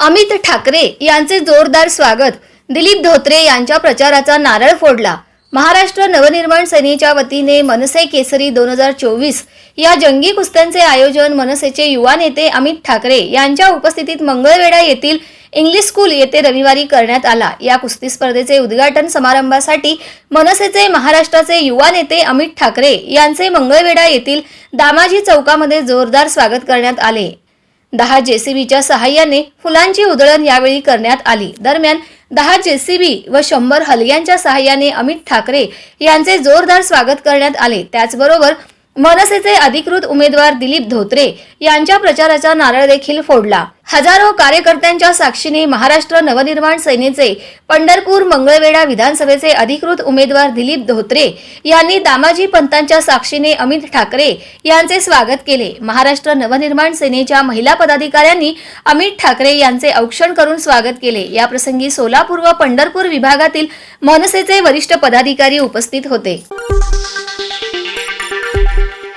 अमित ठाकरे यांचे जोरदार स्वागत. दिलीप धोत्रे यांच्या प्रचाराचा नारळ फोडला. महाराष्ट्र नवनिर्माण सेनेच्या वतीने मनसे केसरी दोन हजार चोवीस या जंगी कुस्त्यांचे आयोजन मनसेचे युवा नेते अमित ठाकरे यांच्या उपस्थितीत मंगळवेढा येथील इंग्लिश स्कूल येथे रविवारी करण्यात आला. या कुस्ती स्पर्धेचे उद्घाटन समारंभासाठी मनसेचे महाराष्ट्राचे युवा नेते अमित ठाकरे यांचे मंगळवेढा येथील दामाजी चौकामध्ये जोरदार स्वागत करण्यात आले. दहा जेसीबीच्या सहाय्याने फुलांची उधळण यावेळी करण्यात आली. दरम्यान दहा जेसीबी व शंभर हलग्यांच्या सहाय्याने अमित ठाकरे यांचे जोरदार स्वागत करण्यात आले. त्याचबरोबर मनसेचे अधिकृत उमेदवार दिलीप धोत्रे यांच्या प्रचाराचा नारळ देखील फोडला. हजारो कार्यकर्त्यांच्या साक्षीने महाराष्ट्र नवनिर्माण सेनेचे पंढरपूर मंगळवेढा विधानसभेचे अधिकृत उमेदवार दिलीप धोत्रे यांनी दामाजी पंतांच्या साक्षीने अमित ठाकरे यांचे स्वागत केले. महाराष्ट्र नवनिर्माण सेनेच्या महिला पदाधिकाऱ्यांनी अमित ठाकरे यांचे औक्षण करून स्वागत केले. याप्रसंगी सोलापूर व पंढरपूर विभागातील मनसेचे वरिष्ठ पदाधिकारी उपस्थित होते.